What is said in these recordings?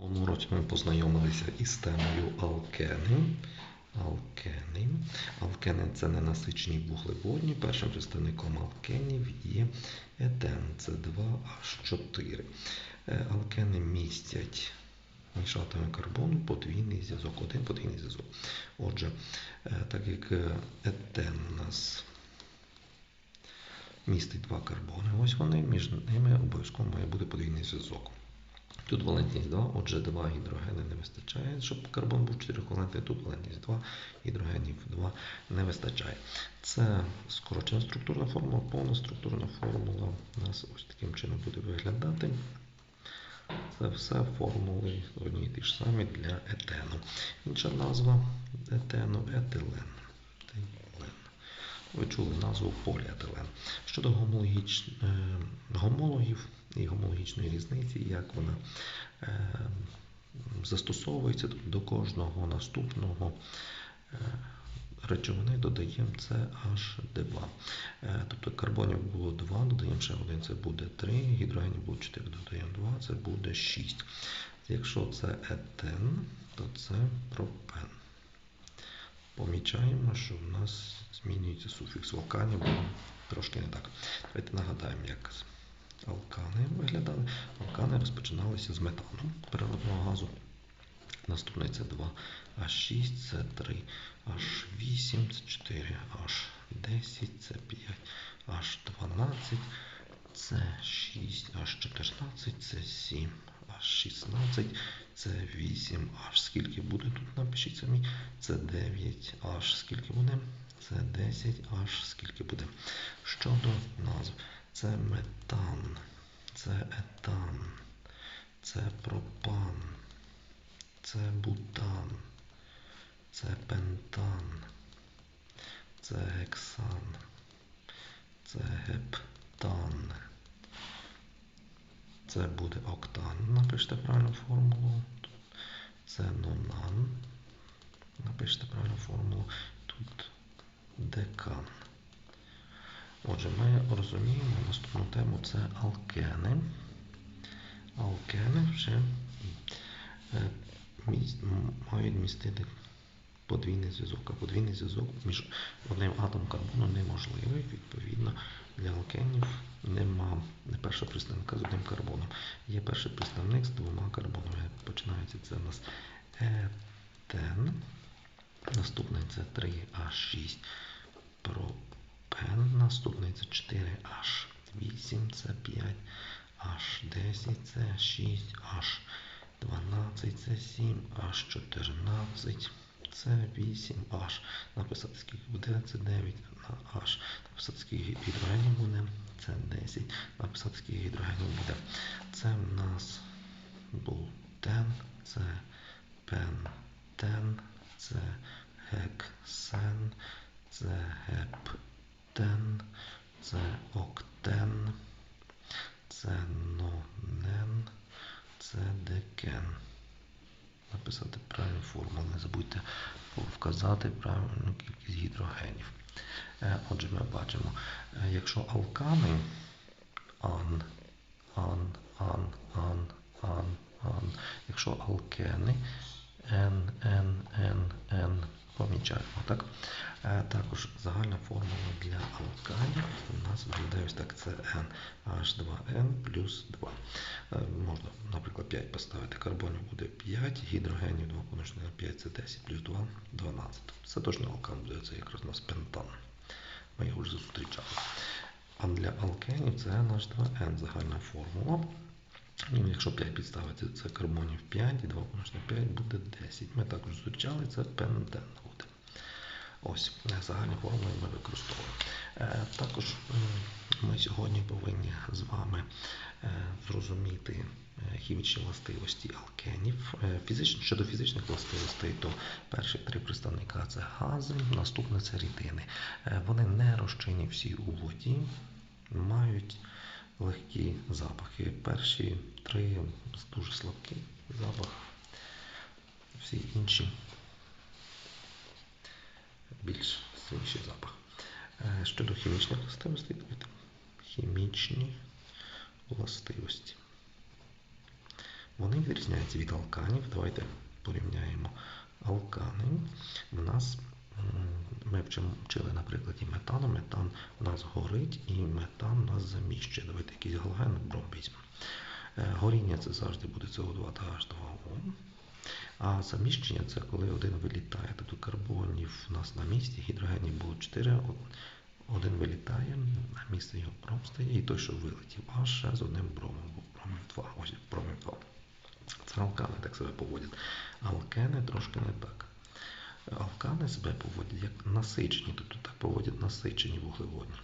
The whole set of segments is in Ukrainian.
минулому році ми познайомилися із темою алкени. Алкени. Алкени це ненасичені вуглеводні. Першим представником алкенів є етен, це 2H4. Е, Алкени містять між атомами карбону подвійний зв'язок, один подвійний зв'язок. Отже, е, так як е, етен у нас містить два карбони, ось вони, між ними обов'язково має бути подвійний зв'язок. Тут валентність 2, отже, 2 гідрогени не вистачає, щоб карбон був 4 валентний, тут валентність 2, гідрогенів 2 не вистачає. Це скорочена структурна формула, повна структурна формула у нас ось таким чином буде виглядати. Це все формули одні і ті ж самі для етену. Інша назва етену етилен. Ви чули назву поліетилен. Щодо гомологіч... е, гомологів і гомологічної різниці, як вона е, застосовується до кожного наступного е, речовини додаємо CH2. Е, Тобто карбонів було 2, додаємо ще один, це буде 3, гідрогенів було 4, додаємо 2, це буде 6. Якщо це етен, то це пропен. Помічаємо, що в нас змінюється суфікс в алкані, бо трошки не так. Давайте нагадаємо, як алкани виглядали. Алкани розпочиналися з метану природного газу. Наступний це 2 H6, це 3 H8, це 4 H10, це 5 H12, це 6 H14, це 7 H16, це 8 H. Скільки буде тут? Напишіть самі. Це 9 H. Скільки буде? Це 10 H. Скільки буде? Щодо назв. Це метан, це етан, це пропан, це бутан, це пентан, це гексан, це гептан. Це буде октан. Напишіть правильну формулу. Це нонан. Напишіть правильну формулу. Тут декан. Отже, ми розуміємо наступну тему це алкени. Алкени вже е, мають містити подвійний зв'язок. А подвійний зв'язок між одним атомом карбону неможливий. Відповідно, для алкенів нема першого представника з одним карбоном. Є перший представник з двома карбонами. Починається це у нас етен. Наступний це 3А6 пропен. Наступний це 4H8, це 5 H10, це 6 H12, це 7 H14, це 8 H. Написати скільки буде, це 9 на H. Написати скільки гідрогенів буде, це 10. Написати скільки гідрогенів буде. Це в нас бултен, це пентен, це гексен, це гептен, це октен, це нонен, це декен. Написати правильну формулу, не забудьте вказати правильну кількість гідрогенів. Е, Отже, ми бачимо, е, якщо алкани ан, ан, ан, ан, ан, ан, якщо алкени N, N, N, N, помічаємо. Так? Е, Також загальна формула для алканів у нас виглядає ось так. Це N, H2N плюс 2. Е, Можна, наприклад, 5 поставити. Карбонів буде 5, гідрогенів 2 помножити на 5 це 10 плюс 2 12. Це точно алкан буде, це якраз у нас пентан. Ми його вже зустрічали. А для алкенів це NH2N загальна формула. Ну, якщо 5 підставити, це карбонів 5, і 2 помножити на 5 буде 10. Ми також зустрічали, це пентен буде. Ось, загальні формули ми використовуємо. Е, Також ми сьогодні повинні з вами е, зрозуміти е, хімічні властивості алкенів. Фізичні, щодо фізичних властивостей, то перші три представника це гази, наступне це рідини. Вони не розчинні всі у воді, мають легкі запахи. Перші три дуже слабкий запах, всі інші більш сильніший запах. Е, Щодо хімічних властивостей, хімічні властивості. Вони відрізняються від алканів. Давайте порівняємо алкани. У нас ми вчили на прикладі метану. Метан у нас горить і метан у нас заміщує. Давайте якийсь галоген бром. Е, Горіння це завжди буде СО2 та H2O. А заміщення це коли один вилітає. Тобто карбонів у нас на місці, гідрогенів було 4, один вилітає, на місце його бром стає, і той, що вилетів, а ще з одним бромом, бо бромів 2, ось бромів 2. Це алкани так себе поводять. Алкени трошки не так. Алкани себе поводять як насичені, тобто так поводять насичені вуглеводні.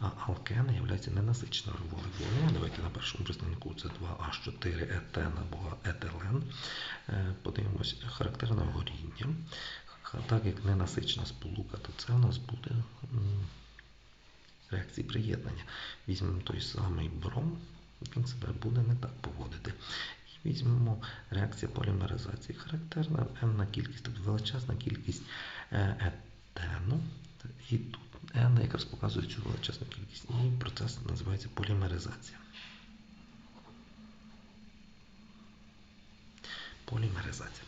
А алкени являються ненасиченими вуглеводнями. Давайте на першому представнику це 2H4 етен або етилен. Е, Подивимось характерне горіння. Так як ненасичена сполука, то це у нас буде реакції приєднання. Візьмемо той самий бром, він себе буде не так поводити. Візьмемо реакція полімеризації. Характерна енна кількість, тобто величезна кількість е, етену. І тут N якраз показує цю величезну кількість. І процес називається полімеризація. Полімеризація.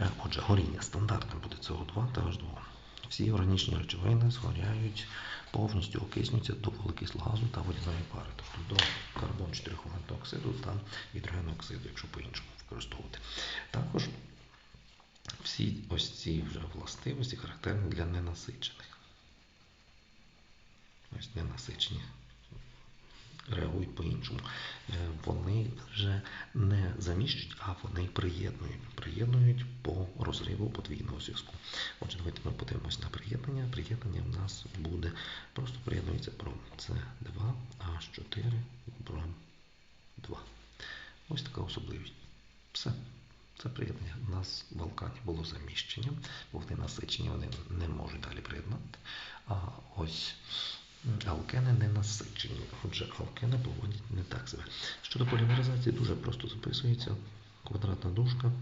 Е, Отже, горіння стандартне буде СО2 та H2O. Всі органічні речовини згоряють, повністю окиснюються до вуглекислого газу та водяної пари, тобто до карбон 4 валентного оксиду та гідрогеноксиду, оксиду, якщо по-іншому використовувати. Також всі ось ці вже властивості характерні для ненасичених. Ось ненасичені реагують по-іншому. Е, Вони вже не заміщують, а вони приєднують. Приєднують по розриву подвійного зв'язку. Отже, давайте ми подивимось на приєднання. Приєднання в нас буде просто приєднується бром. Це 2 H4 бром 2. Ось така особливість. Все. Це приєднання. У нас в алкані було заміщення, бо вони насичені, вони не можуть далі приєднати. А ось алкени не насичені. Отже, алкени поводять не так себе. Щодо полімеризації, дуже просто записується квадратна дужка,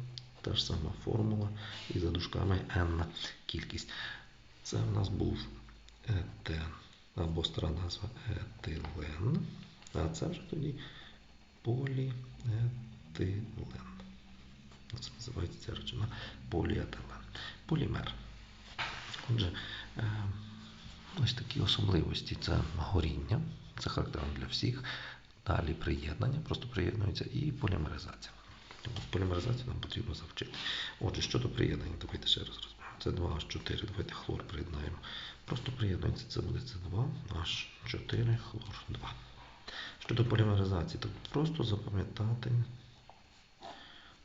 та ж сама формула, і за дужками n кількість. Це в нас був етен, або стара назва етилен, а це вже тоді поліетилен. Це називається ця речовина поліетилен. Полімер. Отже, ось такі особливості це горіння, це характерно для всіх. Далі приєднання, просто приєднується, і полімеризація. Тому полімеризацію нам потрібно завчити. Отже, щодо приєднання, давайте ще раз розберемо. Це 2H4, давайте хлор приєднаємо. Просто приєднується, це буде С2, H4, хлор 2. Щодо полімеризації, то просто запам'ятати,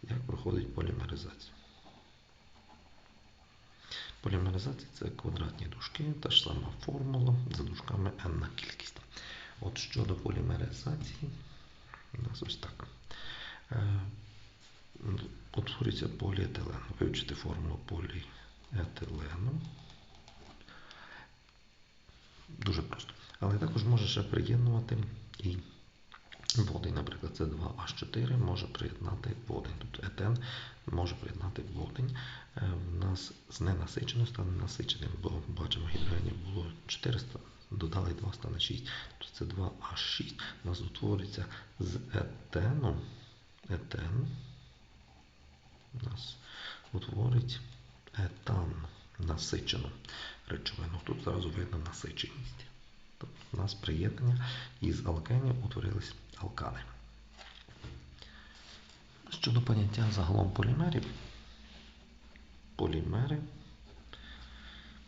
як проходить полімеризація. Полімеризація це квадратні дужки, та ж сама формула за дужками n кількість. От щодо полімеризації, у нас ось так. Е, Утворюється поліетилен. Вивчити формулу поліетилену. Дуже просто. Але також може ще приєднувати і водень. Наприклад, це 2H4 може приєднати водень. Тобто етен може приєднати водень. Е, В нас з ненасиченим стане насиченим, бо бачимо, гідрогенів було 400, додали 2 стане 6. Тобто це 2H6. У нас утворюється з етену. Етен у нас утворить етан насичену речовину. Тут зразу видно насиченість. Тобто у нас приєднання із алкенів утворились алкани. Щодо поняття загалом полімерів, полімери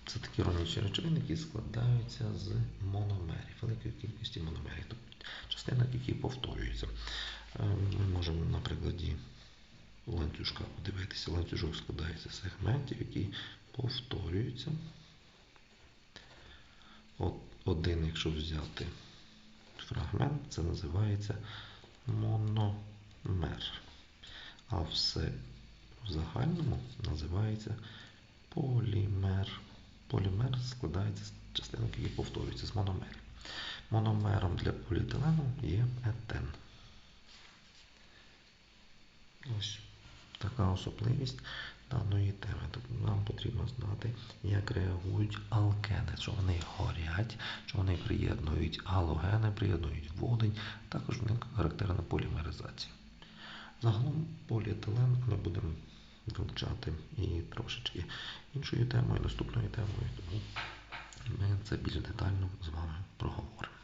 це такі органічні речовини, які складаються з мономерів, великої кількості мономерів, тобто частинок, які повторюються. Е, Ми можемо на прикладі ланцюжка подивитися. Ланцюжок складається з сегментів, які повторюються. От один, якщо взяти фрагмент, це називається мономер. А все в загальному називається полімер. Полімер складається з частинок, які повторюються з мономерів. Мономером для поліетилену є етен. Ось така особливість даної теми. Тобто нам потрібно знати, як реагують алкени, що вони горять, вони приєднують галогени, приєднують водень, також в них характерна полімеризація. Загалом поліетилен ми будемо вивчати і трошечки іншою темою, наступною темою, тому ми це більш детально з вами проговоримо.